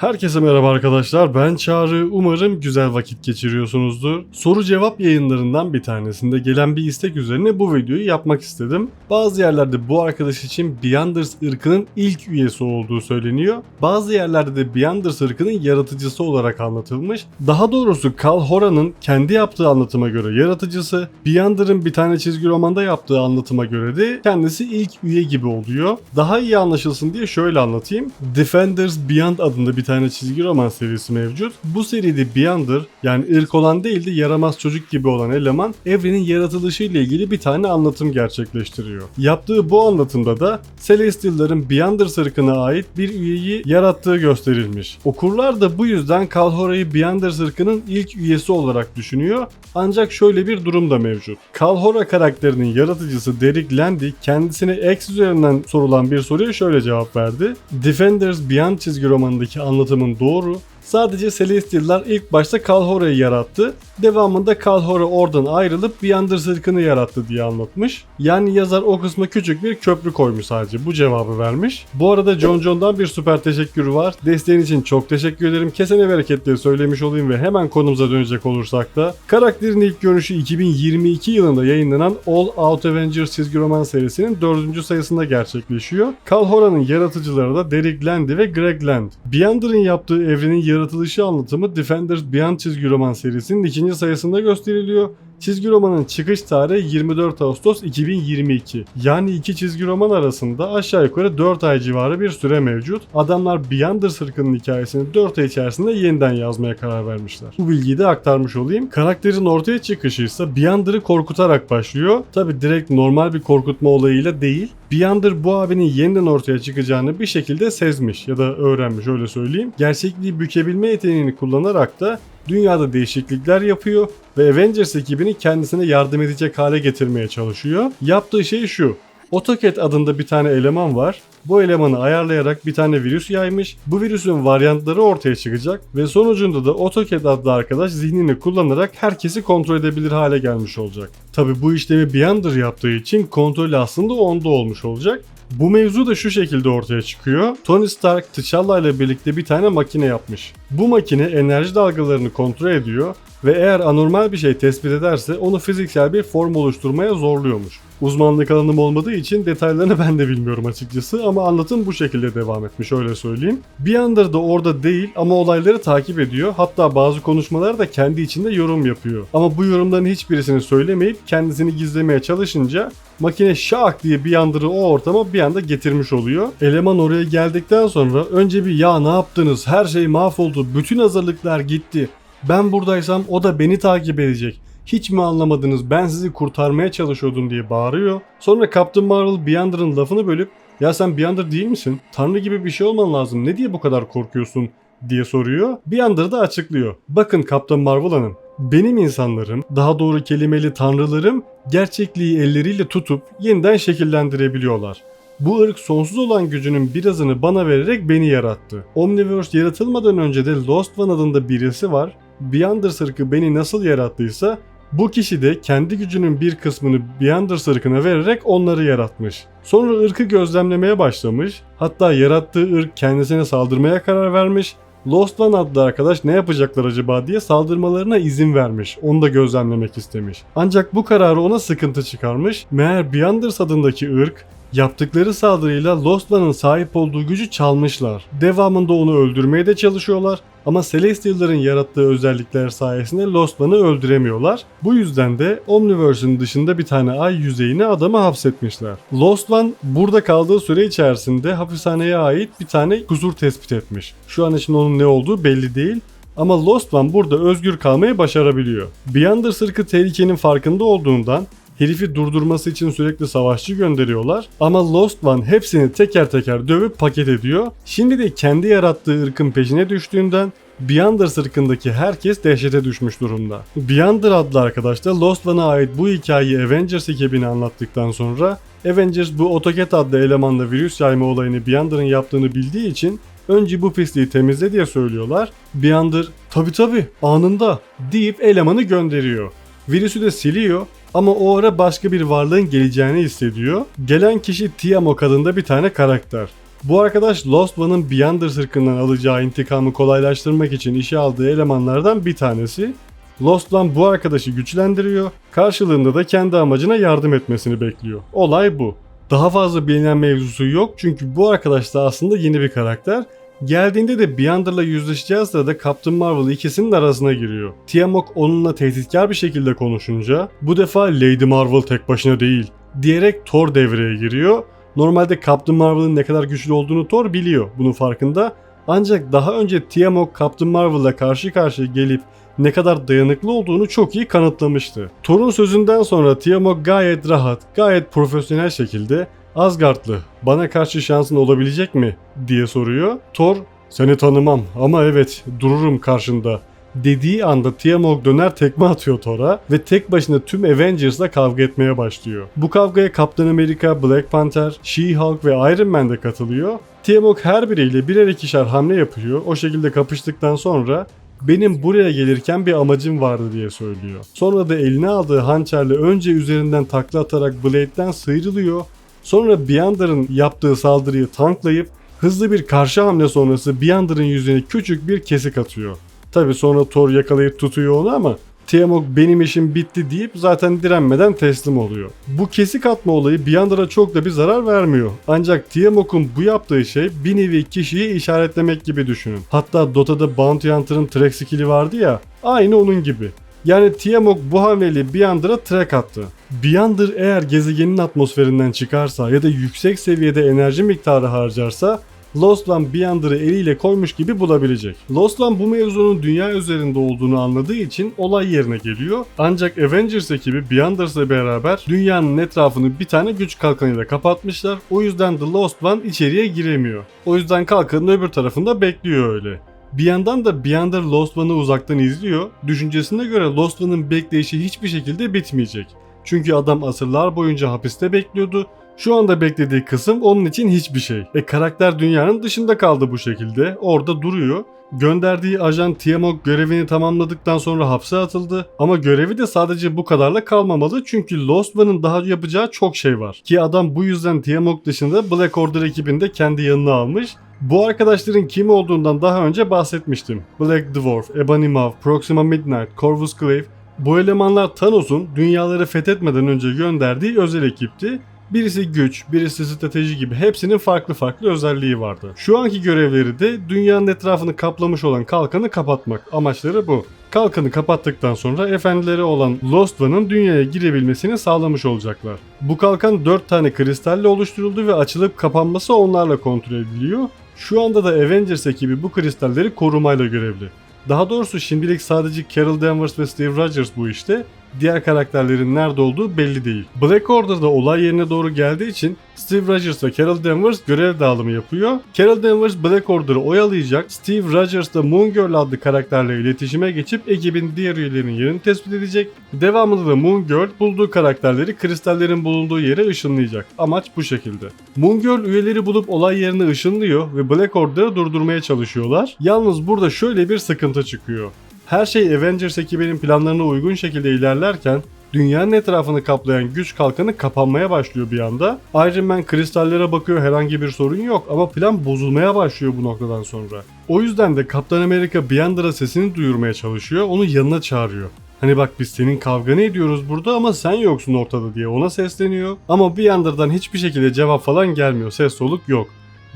Herkese merhaba arkadaşlar. Ben Çağrı. Umarım güzel vakit geçiriyorsunuzdur. Soru cevap yayınlarından bir tanesinde gelen bir istek üzerine bu videoyu yapmak istedim. Bazı yerlerde bu arkadaş için Beyonders ırkının ilk üyesi olduğu söyleniyor. Bazı yerlerde de Beyonders ırkının yaratıcısı olarak anlatılmış. Daha doğrusu Kal Hora'nın kendi yaptığı anlatıma göre yaratıcısı, Beyonder'ın bir tane çizgi romanda yaptığı anlatıma göre de kendisi ilk üye gibi oluyor. Daha iyi anlaşılsın diye şöyle anlatayım. Defenders Beyond adında bir tane çizgi roman serisi mevcut. Bu seride Beyonder yani ırk olan değil de yaramaz çocuk gibi olan eleman evrenin yaratılışı ile ilgili bir tane anlatım gerçekleştiriyor. Yaptığı bu anlatımda da Celestial'ların Beyonders ırkına ait bir üyeyi yarattığı gösterilmiş. Okurlar da bu yüzden Kalhora'yı Beyonders ırkının ilk üyesi olarak düşünüyor. Ancak şöyle bir durum da mevcut. Kalhora karakterinin yaratıcısı Derek Landy kendisine X üzerinden sorulan bir soruya şöyle cevap verdi. Defenders Beyond çizgi romanındaki anlatımın doğru. Sadece Celestial'lar ilk başta Kalhora'yı yarattı. Devamında Kalhora oradan ayrılıp Beyonders ırkını yarattı diye anlatmış. Yani yazar o kısma küçük bir köprü koymuş sadece. Bu cevabı vermiş. Bu arada John John'dan bir süper teşekkür var. Desteğin için çok teşekkür ederim. Kesene bereketleri söylemiş olayım ve hemen konumuza dönecek olursak da karakterin ilk görünüşü 2022 yılında yayınlanan All Out Avengers çizgi roman serisinin 4. sayısında gerçekleşiyor. Kalhora'nın yaratıcıları da Derek Landy ve Greg Land. Beyonder'ın yaptığı evrenin yaratılışı anlatımı Defenders Beyond çizgi roman serisinin ikinci sayısında gösteriliyor. Çizgi romanın çıkış tarihi 24 Ağustos 2022. Yani iki çizgi roman arasında aşağı yukarı 4 ay civarı bir süre mevcut. Adamlar Beyonders ırkının hikayesini 4 ay içerisinde yeniden yazmaya karar vermişler. Bu bilgiyi de aktarmış olayım. Karakterin ortaya çıkışı ise Beyonder'ı korkutarak başlıyor. Tabi direkt normal bir korkutma olayıyla değil. Beyonder bu abinin yeniden ortaya çıkacağını bir şekilde sezmiş ya da öğrenmiş öyle söyleyeyim. Gerçekliği bükebilme yeteneğini kullanarak da dünyada değişiklikler yapıyor ve Avengers ekibini kendisine yardım edecek hale getirmeye çalışıyor. Yaptığı şey şu. AutoCAD adında bir tane eleman var. Bu elemanı ayarlayarak bir tane virüs yaymış. Bu virüsün varyantları ortaya çıkacak ve sonucunda da AutoCAD adlı arkadaş zihnini kullanarak herkesi kontrol edebilir hale gelmiş olacak. Tabi bu işlemi Beyonder yaptığı için kontrolü aslında onda olmuş olacak. Bu mevzu da şu şekilde ortaya çıkıyor. Tony Stark T'Challa ile birlikte bir tane makine yapmış. Bu makine enerji dalgalarını kontrol ediyor ve eğer anormal bir şey tespit ederse onu fiziksel bir form oluşturmaya zorluyormuş. Uzmanlık alanım olmadığı için detaylarını ben de bilmiyorum açıkçası ama anlatım bu şekilde devam etmiş öyle söyleyeyim. Beyonder da orada değil ama olayları takip ediyor. Hatta bazı konuşmalar da kendi içinde yorum yapıyor. Ama bu yorumların hiçbirisini söylemeyip kendisini gizlemeye çalışınca makine şak diye Beyonder'ı o ortama bir anda getirmiş oluyor. Eleman oraya geldikten sonra önce bir ya ne yaptınız her şey mahvoldu bütün hazırlıklar gitti. Ben buradaysam o da beni takip edecek. Hiç mi anlamadınız ben sizi kurtarmaya çalışıyordum diye bağırıyor. Sonra Captain Marvel Beyonder'ın lafını bölüp ya sen Beyonder değil misin? Tanrı gibi bir şey olman lazım. Ne diye bu kadar korkuyorsun? diye soruyor. Beyonder da açıklıyor. Bakın Captain Marvel Hanım. Benim insanlarım, daha doğru kelimeli tanrılarım gerçekliği elleriyle tutup yeniden şekillendirebiliyorlar. Bu ırk sonsuz olan gücünün birazını bana vererek beni yarattı. Omniverse yaratılmadan önce de Lost One adında birisi var. Beyonders ırkı beni nasıl yarattıysa bu kişi de kendi gücünün bir kısmını Beyonders ırkına vererek onları yaratmış. Sonra ırkı gözlemlemeye başlamış. Hatta yarattığı ırk kendisine saldırmaya karar vermiş. Lost One adlı arkadaş ne yapacaklar acaba diye saldırmalarına izin vermiş. Onu da gözlemlemek istemiş. Ancak bu kararı ona sıkıntı çıkarmış. Meğer Beyonders adındaki ırk Yaptıkları saldırıyla Lost One'ın sahip olduğu gücü çalmışlar. Devamında onu öldürmeye de çalışıyorlar ama Celestial'ların yarattığı özellikler sayesinde Lost One'ı öldüremiyorlar. Bu yüzden de Omniverse'ün dışında bir tane ay yüzeyine adamı hapsetmişler. Lost One burada kaldığı süre içerisinde hapishaneye ait bir tane kusur tespit etmiş. Şu an için onun ne olduğu belli değil ama Lost One burada özgür kalmayı başarabiliyor. Beyonder sırkı tehlikenin farkında olduğundan herifi durdurması için sürekli savaşçı gönderiyorlar. Ama Lost One hepsini teker teker dövüp paket ediyor. Şimdi de kendi yarattığı ırkın peşine düştüğünden Beyonder ırkındaki herkes dehşete düşmüş durumda. Beyonder adlı arkadaş da Lost One'a ait bu hikayeyi Avengers ekibine anlattıktan sonra Avengers bu AutoCAD adlı elemanla virüs yayma olayını Beyonder'ın yaptığını bildiği için önce bu pisliği temizle diye söylüyorlar. Beyonder tabi tabi anında deyip elemanı gönderiyor. Virüsü de siliyor ama o ara başka bir varlığın geleceğini hissediyor. Gelen kişi Tiamat adında bir tane karakter. Bu arkadaş Lost One'ın Beyonder ırkından alacağı intikamı kolaylaştırmak için işe aldığı elemanlardan bir tanesi. Lost One bu arkadaşı güçlendiriyor, karşılığında da kendi amacına yardım etmesini bekliyor. Olay bu. Daha fazla bilinen mevzusu yok çünkü bu arkadaş da aslında yeni bir karakter. Geldiğinde de Beyonder'la yüzleşeceği sırada Captain Marvel ikisinin arasına giriyor. Tiamok onunla tehditkar bir şekilde konuşunca bu defa Lady Marvel tek başına değil diyerek Thor devreye giriyor. Normalde Captain Marvel'ın ne kadar güçlü olduğunu Thor biliyor bunun farkında. Ancak daha önce Tiamok Captain Marvel'la karşı karşıya gelip ne kadar dayanıklı olduğunu çok iyi kanıtlamıştı. Thor'un sözünden sonra Tiamok gayet rahat, gayet profesyonel şekilde Asgardlı bana karşı şansın olabilecek mi diye soruyor. Thor seni tanımam ama evet dururum karşında dediği anda Tiamok döner tekme atıyor Thor'a ve tek başına tüm Avengers'la kavga etmeye başlıyor. Bu kavgaya Captain America, Black Panther, She-Hulk ve Iron Man de katılıyor. Tiamok her biriyle birer ikişer hamle yapıyor. O şekilde kapıştıktan sonra benim buraya gelirken bir amacım vardı diye söylüyor. Sonra da eline aldığı hançerle önce üzerinden takla atarak Blade'den sıyrılıyor. Sonra Beyonder'ın yaptığı saldırıyı tanklayıp hızlı bir karşı hamle sonrası Beyonder'ın yüzüne küçük bir kesik atıyor. Tabi sonra Thor yakalayıp tutuyor onu ama Tiamok benim işim bitti deyip zaten direnmeden teslim oluyor. Bu kesik atma olayı Beyonder'a çok da bir zarar vermiyor. Ancak Tiamok'un bu yaptığı şey bir nevi kişiyi işaretlemek gibi düşünün. Hatta Dota'da Bounty Hunter'ın track skill'i vardı ya aynı onun gibi. Yani Tiamok bu hamleyle Beyonder'a track attı. Beyonder eğer gezegenin atmosferinden çıkarsa ya da yüksek seviyede enerji miktarı harcarsa Lost One Beyonder'ı eliyle koymuş gibi bulabilecek. Lost One bu mevzunun dünya üzerinde olduğunu anladığı için olay yerine geliyor. Ancak Avengers ekibi Beyonders'la beraber dünyanın etrafını bir tane güç kalkanıyla kapatmışlar. O yüzden The Lost One içeriye giremiyor. O yüzden kalkanın öbür tarafında bekliyor öyle. Bir yandan da Beyonder Lost One'ı uzaktan izliyor. Düşüncesine göre Lost One'ın bekleyişi hiçbir şekilde bitmeyecek. Çünkü adam asırlar boyunca hapiste bekliyordu. Şu anda beklediği kısım onun için hiçbir şey. Ve karakter dünyanın dışında kaldı bu şekilde. Orada duruyor. Gönderdiği ajan Tiamok görevini tamamladıktan sonra hapse atıldı. Ama görevi de sadece bu kadarla kalmamalı çünkü Lost One'ın daha yapacağı çok şey var. Ki adam bu yüzden Tiamok dışında Black Order ekibinde kendi yanına almış. Bu arkadaşların kim olduğundan daha önce bahsetmiştim. Black Dwarf, Ebony Maw, Proxima Midnight, Corvus Glaive. Bu elemanlar Thanos'un dünyaları fethetmeden önce gönderdiği özel ekipti. Birisi güç, birisi strateji gibi hepsinin farklı farklı özelliği vardı. Şu anki görevleri de dünyanın etrafını kaplamış olan kalkanı kapatmak. Amaçları bu. Kalkanı kapattıktan sonra efendileri olan Lost One'ın dünyaya girebilmesini sağlamış olacaklar. Bu kalkan 4 tane kristalle oluşturuldu ve açılıp kapanması onlarla kontrol ediliyor. Şu anda da Avengers ekibi bu kristalleri korumayla görevli. Daha doğrusu şimdilik sadece Carol Danvers ve Steve Rogers bu işte. Diğer karakterlerin nerede olduğu belli değil. Black Order'da olay yerine doğru geldiği için Steve Rogers ve Carol Danvers görev dağılımı yapıyor. Carol Danvers Black Order'ı oyalayacak. Steve Rogers da Moon Girl adlı karakterle iletişime geçip ekibin diğer üyelerinin yerini tespit edecek. Devamında da Moon Girl bulduğu karakterleri kristallerin bulunduğu yere ışınlayacak. Amaç bu şekilde. Moon Girl üyeleri bulup olay yerini ışınlıyor ve Black Order'ı durdurmaya çalışıyorlar. Yalnız burada şöyle bir sıkıntı çıkıyor. Her şey Avengers ekibinin planlarına uygun şekilde ilerlerken dünyanın etrafını kaplayan güç kalkanı kapanmaya başlıyor bir anda. Iron Man kristallere bakıyor herhangi bir sorun yok ama plan bozulmaya başlıyor bu noktadan sonra. O yüzden de Kaptan Amerika Beyonder'a sesini duyurmaya çalışıyor, onu yanına çağırıyor. Hani bak biz senin kavganı ediyoruz burada ama sen yoksun ortada diye ona sesleniyor. Ama Beyonder'dan hiçbir şekilde cevap falan gelmiyor, ses soluk yok.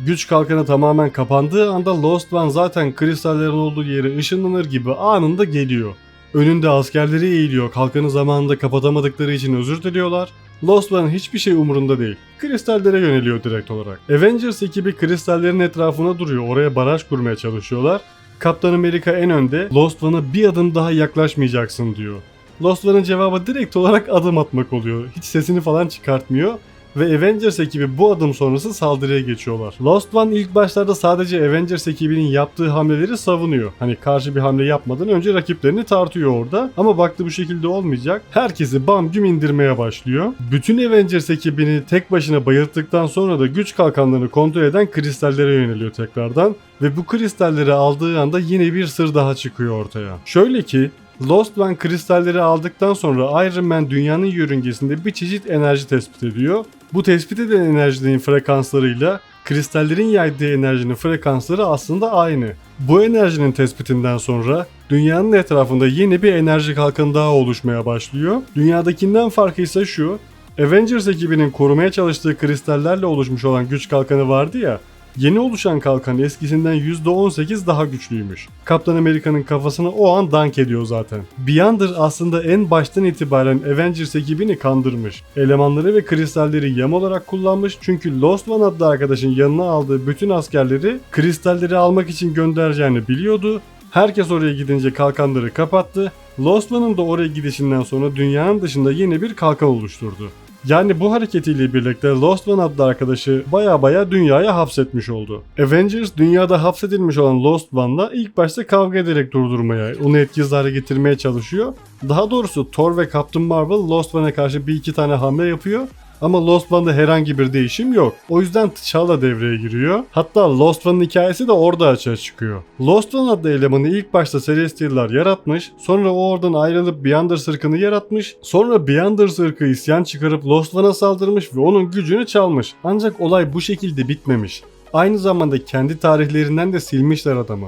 Güç kalkanı tamamen kapandığı anda Lost One zaten kristallerin olduğu yere ışınlanır gibi anında geliyor. Önünde askerleri eğiliyor, kalkanı zamanında kapatamadıkları için özür diliyorlar. Lost One'ın hiçbir şey umurunda değil. Kristallere yöneliyor direkt olarak. Avengers ekibi kristallerin etrafına duruyor, oraya baraj kurmaya çalışıyorlar. Kaptan Amerika en önde, Lost One'a bir adım daha yaklaşmayacaksın diyor. Lost One'ın cevabı direkt olarak adım atmak oluyor. Hiç sesini falan çıkartmıyor ve Avengers ekibi bu adım sonrası saldırıya geçiyorlar. Lost One ilk başlarda sadece Avengers ekibinin yaptığı hamleleri savunuyor. Hani karşı bir hamle yapmadan önce rakiplerini tartıyor orada. Ama baktı bu şekilde olmayacak. Herkesi bam güm indirmeye başlıyor. Bütün Avengers ekibini tek başına bayılttıktan sonra da güç kalkanlarını kontrol eden kristallere yöneliyor tekrardan. Ve bu kristalleri aldığı anda yine bir sır daha çıkıyor ortaya. Şöyle ki Lost One kristalleri aldıktan sonra Iron Man dünyanın yörüngesinde bir çeşit enerji tespit ediyor. Bu tespit edilen enerjinin frekanslarıyla kristallerin yaydığı enerjinin frekansları aslında aynı. Bu enerjinin tespitinden sonra dünyanın etrafında yeni bir enerji kalkanı daha oluşmaya başlıyor. Dünyadakinden farkı ise şu. Avengers ekibinin korumaya çalıştığı kristallerle oluşmuş olan güç kalkanı vardı ya. Yeni oluşan kalkan eskisinden %18 daha güçlüymüş. Kaptan Amerika'nın kafasını o an dank ediyor zaten. Beyonder aslında en baştan itibaren Avengers ekibini kandırmış. Elemanları ve kristalleri yem olarak kullanmış çünkü Lost One adlı arkadaşın yanına aldığı bütün askerleri kristalleri almak için göndereceğini biliyordu. Herkes oraya gidince kalkanları kapattı. Lost One'ın da oraya gidişinden sonra dünyanın dışında yeni bir kalkan oluşturdu. Yani bu hareketiyle birlikte Lost One adlı arkadaşı baya baya dünyaya hapsetmiş oldu. Avengers dünyada hapsedilmiş olan Lost One'la ilk başta kavga ederek durdurmaya, onu etkisiz hale getirmeye çalışıyor. Daha doğrusu Thor ve Captain Marvel Lost One'a karşı bir iki tane hamle yapıyor ama Lost One'da herhangi bir değişim yok. O yüzden T'Challa devreye giriyor. Hatta Lost One'ın hikayesi de orada açığa çıkıyor. Lost One adlı elemanı ilk başta Celestial'lar yaratmış, sonra o oradan ayrılıp Beyonder ırkını yaratmış, sonra Beyonder ırkı isyan çıkarıp Lost One'a saldırmış ve onun gücünü çalmış. Ancak olay bu şekilde bitmemiş. Aynı zamanda kendi tarihlerinden de silmişler adamı.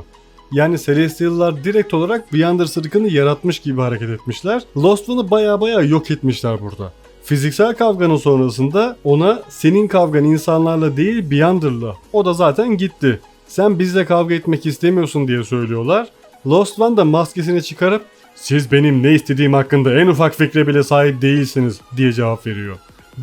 Yani Celestial'lar direkt olarak Beyonder ırkını yaratmış gibi hareket etmişler. Lost One'ı baya baya yok etmişler burada. Fiziksel kavganın sonrasında ona senin kavgan insanlarla değil Beyonder'la. O da zaten gitti. Sen bizle kavga etmek istemiyorsun diye söylüyorlar. Lost One da maskesini çıkarıp siz benim ne istediğim hakkında en ufak fikre bile sahip değilsiniz diye cevap veriyor.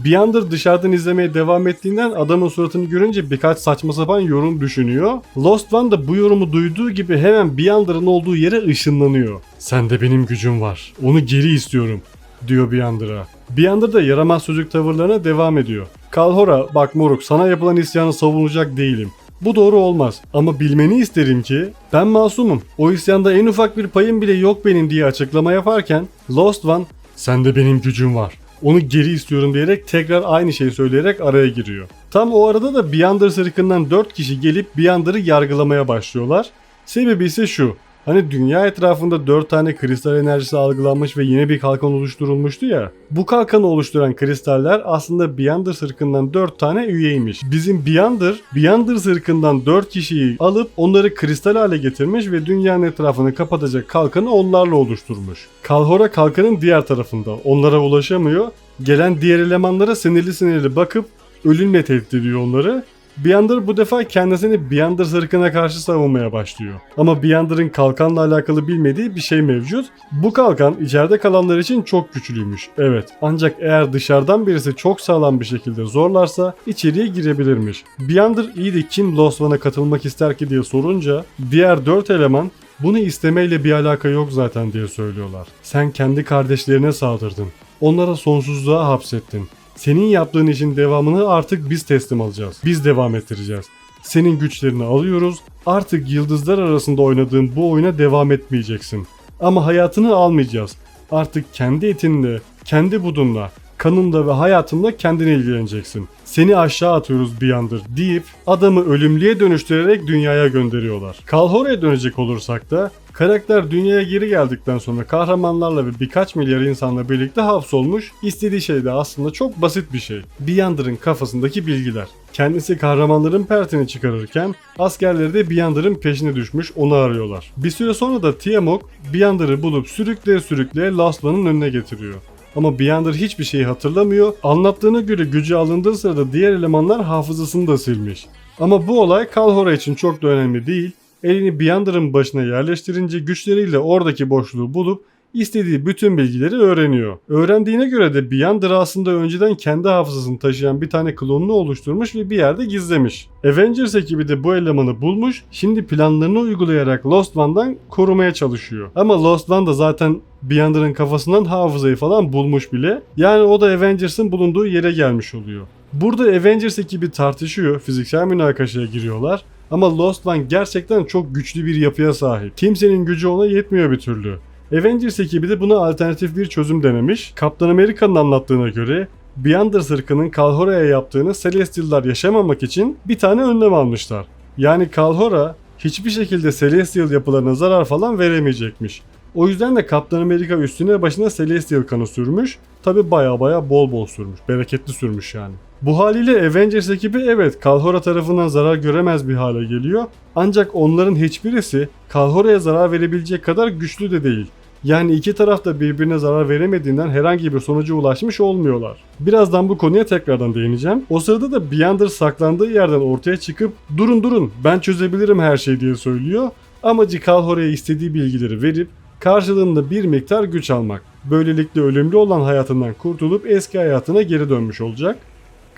Beyonder dışarıdan izlemeye devam ettiğinden adamın suratını görünce birkaç saçma sapan yorum düşünüyor. Lost One da bu yorumu duyduğu gibi hemen Beyonder'ın olduğu yere ışınlanıyor. Sende benim gücüm var. Onu geri istiyorum diyor Beyonder'a. Beyonder da yaramaz çocuk tavırlarına devam ediyor. Kalhora bak moruk sana yapılan isyanı savunacak değilim. Bu doğru olmaz ama bilmeni isterim ki ben masumum. O isyanda en ufak bir payım bile yok benim diye açıklama yaparken Lost One sende benim gücüm var. Onu geri istiyorum diyerek tekrar aynı şeyi söyleyerek araya giriyor. Tam o arada da Beyonder ırkından 4 kişi gelip Beyonder'ı yargılamaya başlıyorlar. Sebebi ise şu. Hani dünya etrafında 4 tane kristal enerjisi algılanmış ve yeni bir kalkan oluşturulmuştu ya. Bu kalkanı oluşturan kristaller aslında Beyonder sırkından 4 tane üyeymiş. Bizim Beyonder, Beyonder sırkından 4 kişiyi alıp onları kristal hale getirmiş ve dünyanın etrafını kapatacak kalkanı onlarla oluşturmuş. Kalhora kalkanın diğer tarafında. Onlara ulaşamıyor. Gelen diğer elemanlara sinirli sinirli bakıp ölümle tehdit ediyor onları Beyonder bu defa kendisini Beyonder ırkına karşı savunmaya başlıyor. Ama Beyonder'ın kalkanla alakalı bilmediği bir şey mevcut. Bu kalkan içeride kalanlar için çok güçlüymüş. Evet. Ancak eğer dışarıdan birisi çok sağlam bir şekilde zorlarsa içeriye girebilirmiş. Beyonder iyi de kim Lost One'a katılmak ister ki diye sorunca diğer 4 eleman bunu istemeyle bir alaka yok zaten diye söylüyorlar. Sen kendi kardeşlerine saldırdın. Onlara sonsuzluğa hapsettin. Senin yaptığın işin devamını artık biz teslim alacağız. Biz devam ettireceğiz. Senin güçlerini alıyoruz. Artık yıldızlar arasında oynadığın bu oyuna devam etmeyeceksin. Ama hayatını almayacağız. Artık kendi etinle, kendi budunla, kanınla ve hayatınla kendine ilgileneceksin. Seni aşağı atıyoruz Beyonder deyip adamı ölümlüye dönüştürerek dünyaya gönderiyorlar. Kalhora'ya dönecek olursak da Karakter dünyaya geri geldikten sonra kahramanlarla ve birkaç milyar insanla birlikte hapsolmuş. İstediği şey de aslında çok basit bir şey. Beyonder'ın kafasındaki bilgiler. Kendisi kahramanların pertini çıkarırken askerleri de Beyonder'ın peşine düşmüş onu arıyorlar. Bir süre sonra da Tiamok Beyonder'ı bulup sürükleye sürükleye Last One'ın önüne getiriyor. Ama Beyonder hiçbir şeyi hatırlamıyor. Anlattığına göre gücü alındığı sırada diğer elemanlar hafızasını da silmiş. Ama bu olay Kalhora için çok da önemli değil. Elini Beyonder'ın başına yerleştirince güçleriyle oradaki boşluğu bulup istediği bütün bilgileri öğreniyor. Öğrendiğine göre de Beyonder aslında önceden kendi hafızasını taşıyan bir tane klonunu oluşturmuş ve bir yerde gizlemiş. Avengers ekibi de bu elemanı bulmuş, şimdi planlarını uygulayarak Lost One'dan korumaya çalışıyor. Ama Lost One da zaten Beyonder'ın kafasından hafızayı falan bulmuş bile. Yani o da Avengers'ın bulunduğu yere gelmiş oluyor. Burada Avengers ekibi tartışıyor, fiziksel münakaşaya giriyorlar. Ama Lost One gerçekten çok güçlü bir yapıya sahip. Kimsenin gücü ona yetmiyor bir türlü. Avengers ekibi de buna alternatif bir çözüm denemiş. Kaptan Amerika'nın anlattığına göre Beyonder ırkının Kalhora'ya yaptığını Celestial'lar yaşamamak için bir tane önlem almışlar. Yani Kalhora hiçbir şekilde Celestial yapılarına zarar falan veremeyecekmiş. O yüzden de Kaptan Amerika üstüne başına Celestial kanı sürmüş. Tabi baya baya bol bol sürmüş. Bereketli sürmüş yani. Bu haliyle Avengers ekibi evet Kalhora tarafından zarar göremez bir hale geliyor. Ancak onların hiçbirisi Kalhora'ya zarar verebilecek kadar güçlü de değil. Yani iki taraf da birbirine zarar veremediğinden herhangi bir sonuca ulaşmış olmuyorlar. Birazdan bu konuya tekrardan değineceğim. O sırada da Beyonder saklandığı yerden ortaya çıkıp durun durun ben çözebilirim her şeyi diye söylüyor. Amacı Kalhora'ya istediği bilgileri verip karşılığında bir miktar güç almak. Böylelikle ölümlü olan hayatından kurtulup eski hayatına geri dönmüş olacak.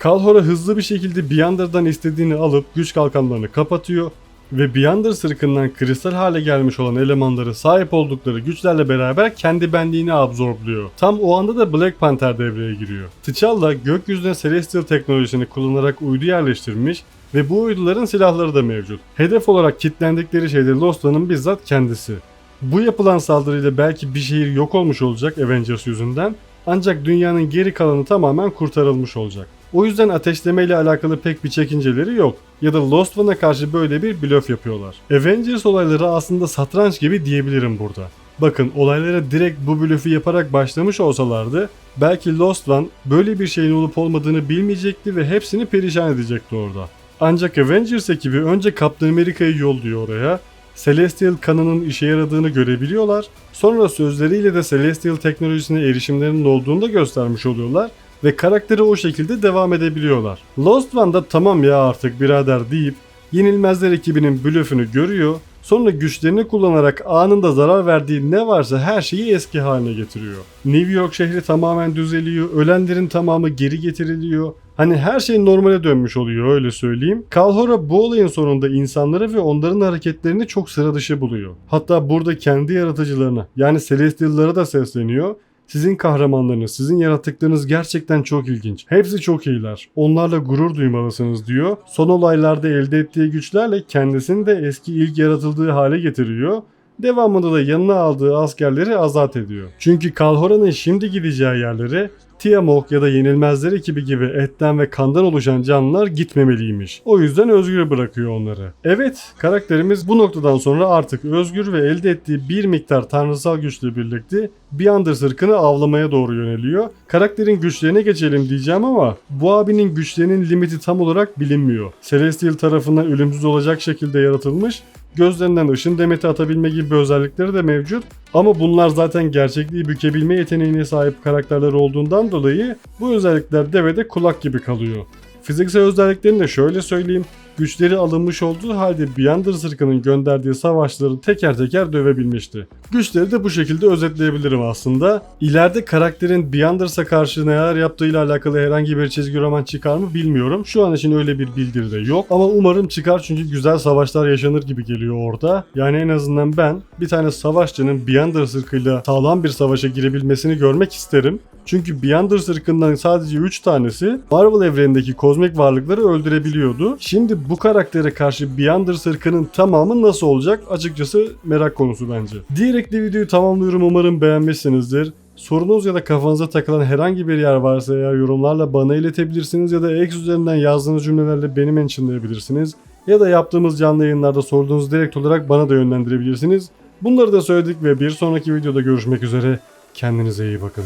Kalhora hızlı bir şekilde Beyander'dan istediğini alıp güç kalkanlarını kapatıyor ve Beyonder sırkından kristal hale gelmiş olan elemanları sahip oldukları güçlerle beraber kendi benliğini absorbluyor. Tam o anda da Black Panther devreye giriyor. T'Challa gökyüzüne Celestial teknolojisini kullanarak uydu yerleştirmiş ve bu uyduların silahları da mevcut. Hedef olarak kitlendikleri şey de Lost'un bizzat kendisi. Bu yapılan saldırıyla belki bir şehir yok olmuş olacak Avengers yüzünden ancak dünyanın geri kalanı tamamen kurtarılmış olacak. O yüzden ateşleme ile alakalı pek bir çekinceleri yok. Ya da Lost One'a karşı böyle bir blöf yapıyorlar. Avengers olayları aslında satranç gibi diyebilirim burada. Bakın olaylara direkt bu blöfü yaparak başlamış olsalardı belki Lost One böyle bir şeyin olup olmadığını bilmeyecekti ve hepsini perişan edecekti orada. Ancak Avengers ekibi önce Captain America'yı yolluyor oraya. Celestial kanının işe yaradığını görebiliyorlar. Sonra sözleriyle de Celestial teknolojisine erişimlerinin olduğunu da göstermiş oluyorlar ve karakteri o şekilde devam edebiliyorlar. Lost One'da tamam ya artık birader deyip Yenilmezler ekibinin blöfünü görüyor. Sonra güçlerini kullanarak anında zarar verdiği ne varsa her şeyi eski haline getiriyor. New York şehri tamamen düzeliyor. Ölenlerin tamamı geri getiriliyor. Hani her şey normale dönmüş oluyor öyle söyleyeyim. Kalhora bu olayın sonunda insanları ve onların hareketlerini çok sıra dışı buluyor. Hatta burada kendi yaratıcılarına yani Celestial'lara da sesleniyor. Sizin kahramanlarınız, sizin yaratıklarınız gerçekten çok ilginç. Hepsi çok iyiler. Onlarla gurur duymalısınız diyor. Son olaylarda elde ettiği güçlerle kendisini de eski ilk yaratıldığı hale getiriyor. Devamında da yanına aldığı askerleri azat ediyor. Çünkü Kalhora'nın şimdi gideceği yerlere Tiamok ya da Yenilmezler ekibi gibi etten ve kandan oluşan canlılar gitmemeliymiş. O yüzden özgür bırakıyor onları. Evet, karakterimiz bu noktadan sonra artık özgür ve elde ettiği bir miktar tanrısal güçle birlikte Beyonder sırkını avlamaya doğru yöneliyor. Karakterin güçlerine geçelim diyeceğim ama bu abinin güçlerinin limiti tam olarak bilinmiyor. Celestial tarafından ölümsüz olacak şekilde yaratılmış gözlerinden ışın demeti atabilme gibi özellikleri de mevcut. Ama bunlar zaten gerçekliği bükebilme yeteneğine sahip karakterler olduğundan dolayı bu özellikler devede kulak gibi kalıyor. Fiziksel özelliklerini de şöyle söyleyeyim. Güçleri alınmış olduğu halde Beyonder sırkının gönderdiği savaşları teker teker dövebilmişti. Güçleri de bu şekilde özetleyebilirim aslında. İleride karakterin Beyanders'a karşı neler yaptığıyla alakalı herhangi bir çizgi roman çıkar mı bilmiyorum. Şu an için öyle bir bildiri de yok. Ama umarım çıkar çünkü güzel savaşlar yaşanır gibi geliyor orada. Yani en azından ben bir tane savaşçının Beyonder sırkıyla sağlam bir savaşa girebilmesini görmek isterim. Çünkü Beyonder ırkından sadece 3 tanesi Marvel evrenindeki kozmik varlıkları öldürebiliyordu. Şimdi bu karaktere karşı Beyonder ırkının tamamı nasıl olacak açıkçası merak konusu bence. Diyerek de videoyu tamamlıyorum umarım beğenmişsinizdir. Sorunuz ya da kafanıza takılan herhangi bir yer varsa eğer yorumlarla bana iletebilirsiniz ya da X üzerinden yazdığınız cümlelerle beni mentionlayabilirsiniz. Ya da yaptığımız canlı yayınlarda sorduğunuz direkt olarak bana da yönlendirebilirsiniz. Bunları da söyledik ve bir sonraki videoda görüşmek üzere. Kendinize iyi bakın.